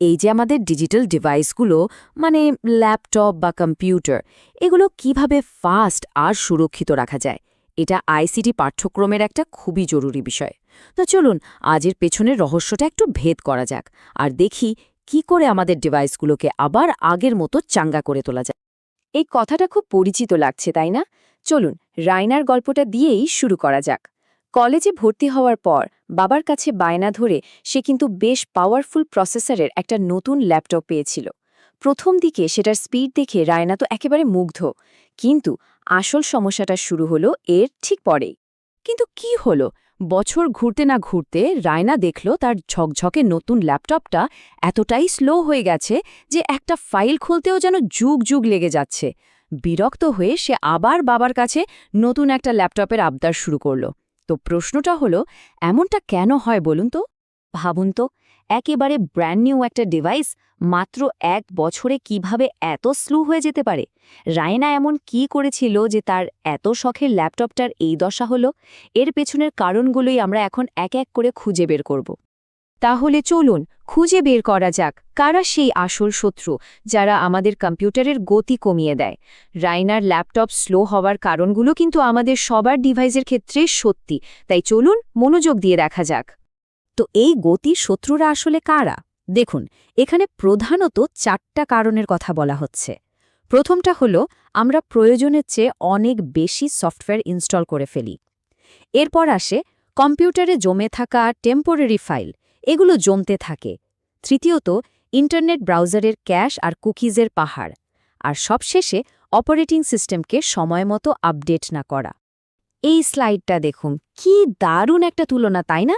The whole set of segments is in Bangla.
এই যে আমাদের ডিজিটাল ডিভাইসগুলো মানে ল্যাপটপ বা কম্পিউটার এগুলো কীভাবে ফাস্ট আর সুরক্ষিত রাখা যায়? এটা আইসিটি পাঠ্যক্রমের একটা খুবই জরুরি বিষয়। তো চলুন, আজের পেছনের রহস্যটা একটু ভেদ করা যাক, আর দেখি কি করে আমাদের ডিভাইসগুলোকে আবার আগের মতো চাঙ্গা করে তোলা যায়। এই কথাটা খুব পরিচিত লাগছে, তাই না? চলুন, রাইনার গল্পটা দিয়েই শুরু করা যাক। কলেজে ভর্তি হওয়ার পর বাবার কাছে বায়না ধরে সে কিন্তু বেশ পাওয়ারফুল প্রসেসরের একটা নতুন ল্যাপটপ পেয়েছিল। প্রথম দিকে সেটার স্পিড দেখে রায়না তো একেবারে মুগ্ধ। কিন্তু আসল সমস্যাটা শুরু হলো এর ঠিক পরেই। কিন্তু কি হলো? বছর ঘুরতে না ঘুরতে রায়না দেখল তার ঝকঝকে নতুন ল্যাপটপটা এতটাই স্লো হয়ে গেছে যে একটা ফাইল খুলতেও যেন যুগ যুগ লেগে যাচ্ছে। বিরক্ত হয়ে সে আবার বাবার কাছে নতুন একটা ল্যাপটপের আবদার শুরু করল। তো প্রশ্নটা হলো, এমনটা কেন হয় বলুন তো? ভাবুন তো, একেবারে ব্র্যান্ড নিউ একটা ডিভাইস মাত্র এক বছরে কীভাবে এত স্লু হয়ে যেতে পারে? রায়না এমন কি করেছিল যে তার এত শখের ল্যাপটপটার এই দশা হলো? এর পেছনের কারণগুলোই আমরা এখন এক এক করে খুঁজে বের করব। তাহলে চলুন, খুঁজে বের করা যাক, কারা সেই আসল শত্রু যারা আমাদের কম্পিউটারের গতি কমিয়ে দেয়। রাইনার ল্যাপটপ স্লো হওয়ার কারণগুলো কিন্তু আমাদের সবার ডিভাইসের ক্ষেত্রে সত্যি, তাই চলুন মনোযোগ দিয়ে দেখা যাক। তো এই গতি শত্রুরা আসলে কারা? দেখুন, এখানে প্রধানত চারটা কারণের কথা বলা হচ্ছে। প্রথমটা হলো, আমরা প্রয়োজনের চেয়ে অনেক বেশি সফটওয়্যার ইনস্টল করে ফেলি। এরপর আসে, কম্পিউটারে জমে থাকা টেম্পোরারি ফাইল এগুলো জমতে থাকে। তৃতীয়ত, ইন্টারনেট ব্রাউজারের ক্যাশ আর কুকিজের পাহাড়। আর সবশেষে, অপারেটিং সিস্টেমকে সময়মতো আপডেট না করা। এই স্লাইডটা দেখুন, কি দারুণ একটা তুলনা, তাই না?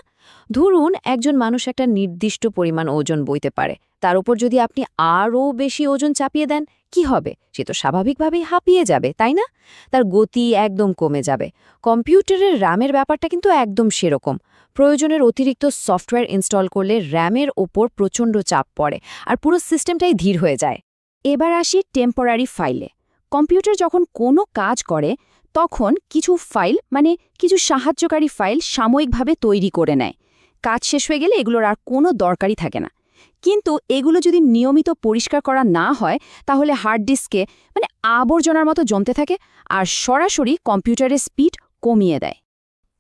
ধরুন, একজন মানুষ একটা নির্দিষ্ট পরিমাণ ওজন বইতে পারে। তার উপর যদি আপনি আরও বেশি ওজন চাপিয়ে দেন, কি হবে? সে তো স্বাভাবিকভাবেই হাঁপিয়ে যাবে, তাই না? তার গতি একদম কমে যাবে। কম্পিউটারের র্যামের ব্যাপারটা কিন্তু একদম সেরকম। প্রয়োজনের অতিরিক্ত সফটওয়্যার ইনস্টল করলে র্যামের ওপর প্রচণ্ড চাপ পড়ে আর পুরো সিস্টেমটাই ধীর হয়ে যায়। এবার আসি টেম্পোরারি ফাইলে। কম্পিউটার যখন কোনো কাজ করে, তখন কিছু ফাইল মানে কিছু সাহায্যকারী ফাইল সাময়িকভাবে তৈরি করে নেয়। কাজ শেষ হয়ে গেলে এগুলোর আর কোনো দরকারই থাকে না। কিন্তু এগুলো যদি নিয়মিত পরিষ্কার করা না হয়, তাহলে হার্ড ডিস্কে মানে আবর্জনার মতো জমতে থাকে আর সরাসরি কম্পিউটারের স্পিড কমিয়ে দেয়।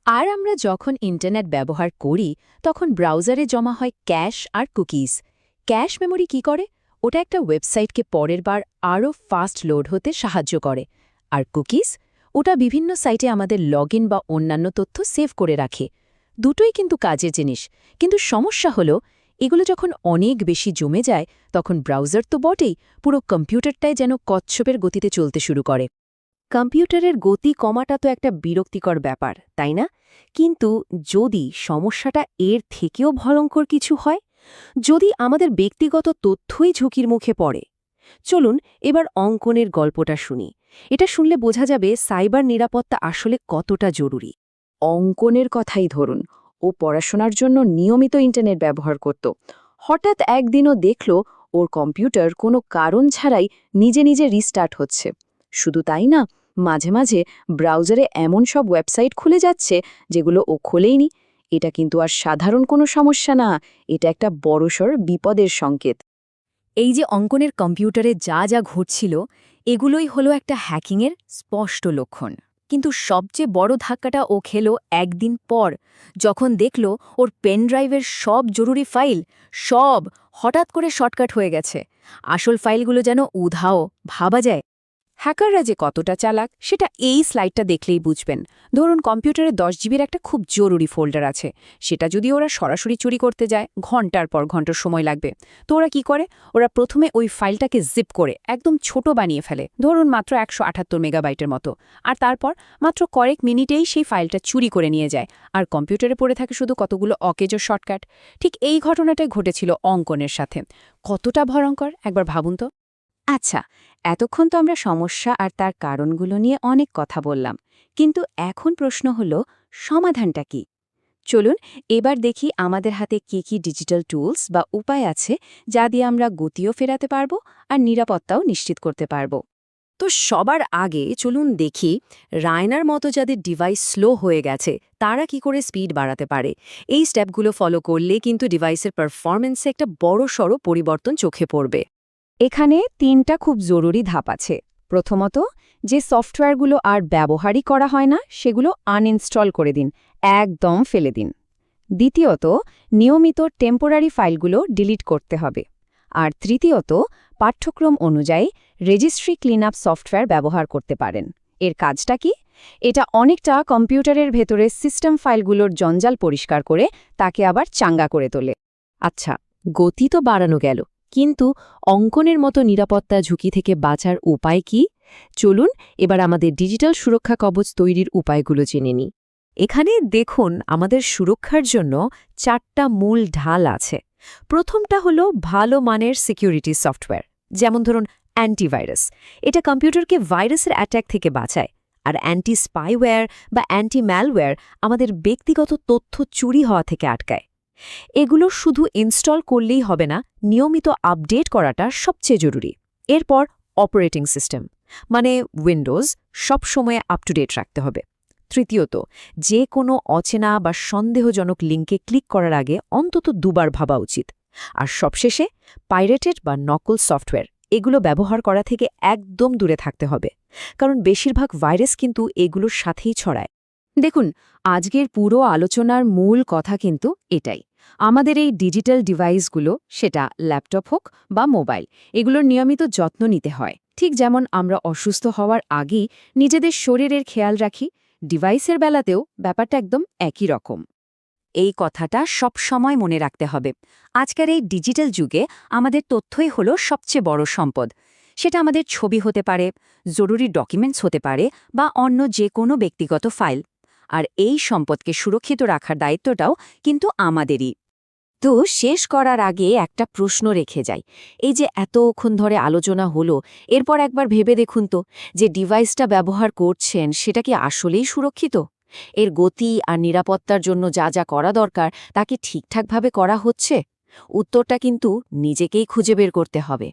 আর আমরা যখন ইন্টারনেট ব্যবহার করি, তখন ব্রাউজারে জমা হয় ক্যাশ আর কুকিজ ক্যাশ মেমোরি কি করে? ওটা একটা ওয়েবসাইটকে পরের বার আরও ফাস্ট লোড হতে সাহায্য করে। আর কুকিজ ওটা বিভিন্ন সাইটে আমাদের লগ বা অন্যান্য তথ্য সেভ করে রাখে। দুটোই কিন্তু কাজের জিনিস। কিন্তু সমস্যা হলো, এগুলো যখন অনেক বেশি জমে যায়, তখন ব্রাউজার তো বটেই, পুরো কম্পিউটারটাই যেন কচ্ছপের গতিতে চলতে শুরু করে। কম্পিউটারের গতি কমাটা তো একটা বিরক্তিকর ব্যাপার, তাই না? কিন্তু যদি সমস্যাটা এর থেকেও ভয়ঙ্কর কিছু হয়? যদি আমাদের ব্যক্তিগত তথ্যই ঝুঁকির মুখে পড়ে? চলুন এবার অঙ্কনের গল্পটা শুনি। এটা শুনলে বোঝা যাবে সাইবার নিরাপত্তা আসলে কতটা জরুরি। অঙ্কনের কথাই ধরুন। ও পড়াশোনার জন্য নিয়মিত ইন্টারনেট ব্যবহার করত। হঠাৎ একদিনও দেখল ওর কম্পিউটার কোনো কারণ ছাড়াই নিজে নিজে রিস্টার্ট হচ্ছে। শুধু তাই না মাঝে মাঝে ব্রাউজারে এমন সব ওয়েবসাইট খুলে যাচ্ছে যেগুলো ও খোলেইনি। এটা কিন্তু আর সাধারণ কোনো সমস্যা না, এটা একটা বড়সড় বিপদের সংকেত। এই যে অঙ্কনের কম্পিউটারে যা যা ঘটছিল, এগুলোই হলো একটা হ্যাকিংয়ের স্পষ্ট লক্ষণ। কিন্তু সবচেয়ে বড় ধাক্কাটা ও খেল একদিন পর, যখন দেখল ওর পেন ড্রাইভের সব জরুরি ফাইল সব হঠাৎ করে শর্টকাট হয়ে গেছে। আসল ফাইলগুলো যেন উধাও, ভাবা যায়। হ্যাকাররা যে কতটা চালাক, সেটা এই স্লাইডটা দেখলেই বুঝবেন। ধরুন, কম্পিউটারে দশ জিবির একটা খুব জরুরি ফোল্ডার আছে। সেটা যদি ওরা সরাসরি চুরি করতে যায়, ঘণ্টার পর ঘণ্টার সময় লাগবে। তো ওরা কি করে? ওরা প্রথমে ওই ফাইলটাকে জিপ করে, একদম ছোট বানিয়ে ফেলে। ধরুন, মাত্র একশো আটাত্তর মেগাবাইটের মতো। আর তারপর মাত্র কয়েক মিনিটেই সেই ফাইলটা চুরি করে নিয়ে যায়। আর কম্পিউটারে পড়ে থাকে শুধু কতগুলো অকেজো শর্টকাট। ঠিক এই ঘটনাটাই ঘটেছিল অঙ্কনের সাথে। কতটা ভয়ঙ্কর, একবার ভাবুন তো। আচ্ছা এতক্ষণ তো আমরা সমস্যা আর তার কারণগুলো নিয়ে অনেক কথা বললাম, কিন্তু এখন প্রশ্ন হল, সমাধানটা কি? চলুন, এবার দেখি আমাদের হাতে কি কি ডিজিটাল টুলস বা উপায় আছে যা দিয়ে আমরা গতিও ফেরাতে পারব আর নিরাপত্তাও নিশ্চিত করতে পারব। তো সবার আগে চলুন দেখি রায়নার মতো যাদের ডিভাইস স্লো হয়ে গেছে, তারা কি করে স্পিড বাড়াতে পারে? এই স্টেপগুলো ফলো করলে কিন্তু ডিভাইসের পারফরমেন্সে একটা বড় সড়ো পরিবর্তন চোখে পড়বে। এখানে তিনটা খুব জরুরি ধাপ আছে। প্রথমত, যে সফটওয়্যারগুলো আর ব্যবহারই করা হয় না, সেগুলো আনইনস্টল করে দিন, একদম ফেলে দিন। দ্বিতীয়ত, নিয়মিত টেম্পোরারি ফাইলগুলো ডিলিট করতে হবে। আর তৃতীয়ত, পাঠ্যক্রম অনুযায়ী রেজিস্ট্রি ক্লিনআপ সফটওয়্যার ব্যবহার করতে পারেন। এর কাজটা কি? এটা অনেকটা কম্পিউটারের ভেতরে সিস্টেম ফাইলগুলোর জঞ্জাল পরিষ্কার করে তাকে আবার চাঙ্গা করে তোলে। আচ্ছা গতি তো বাড়ানো গেল। কিন্তু অঙ্কনের মতো নিরাপত্তা ঝুঁকি থেকে বাঁচার উপায় কি? চলুন এবার আমাদের ডিজিটাল সুরক্ষা কবচ তৈরির উপায়গুলো জেনে নিই। এখানে দেখুন, আমাদের সুরক্ষার জন্য চারটা মূল ঢাল আছে। প্রথমটা হলো ভালো মানের সিকিউরিটি সফটওয়্যার যেমন ধরুন অ্যান্টিভাইরাস এটা কম্পিউটারকে ভাইরাসের অ্যাট্যাক থেকে বাঁচায়। আর অ্যান্টি স্পাইওয়্যার বা অ্যান্টি ম্যালওয়্যার আমাদের ব্যক্তিগত তথ্য চুরি হওয়া থেকে আটকায়। এগুলো শুধু ইনস্টল করলেই হবে না, নিয়মিত আপডেট করাটা সবচেয়ে জরুরি। এরপর অপারেটিং সিস্টেম মানে উইন্ডোজ সবসময় আপ টু ডেট রাখতে হবে। তৃতীয়ত যে কোনো অচেনা বা সন্দেহজনক লিঙ্কে ক্লিক করার আগে অন্তত দুবার ভাবা উচিত। আর সবশেষে পাইরেটেড বা নকল সফটওয়্যার এগুলো ব্যবহার করা থেকে একদম দূরে থাকতে হবে। কারণ বেশিরভাগ ভাইরাস কিন্তু এগুলোর সাথেই ছড়ায়। দেখুন, আজকের পুরো আলোচনার মূল কথা কিন্তু এটাই। আমাদের এই ডিজিটাল ডিভাইসগুলো, সেটা ল্যাপটপ হোক বা মোবাইল, এগুলোর নিয়মিত যত্ন নিতে হয়। ঠিক যেমন আমরা অসুস্থ হওয়ার আগেই নিজেদের শরীরের খেয়াল রাখি, ডিভাইসের বেলাতেও ব্যাপারটা একদম একই রকম। এই কথাটা সব সময় মনে রাখতে হবে। আজকের এই ডিজিটাল যুগে আমাদের তথ্যই হলো সবচেয়ে বড় সম্পদ। সেটা আমাদের ছবি হতে পারে, জরুরি ডকুমেন্টস হতে পারে বা অন্য যে কোনো ব্যক্তিগত ফাইল। আর এই সম্পদকে সুরক্ষিত রাখার দায়িত্বটাও কিন্তু আমাদেরই। তো শেষ করার আগে একটা প্রশ্ন রেখে যাই। এই যে এতক্ষণ ধরে আলোচনা হলো, এরপর একবার ভেবে দেখুন তো, যে ডিভাইসটা ব্যবহার করছেন সেটা কি আসলেই সুরক্ষিত? এর গতি আর নিরাপত্তার জন্য যা যা করা দরকার তাকে ঠিকঠাকভাবে করা হচ্ছে? উত্তরটা কিন্তু নিজেকেই খুঁজে বের করতে হবে।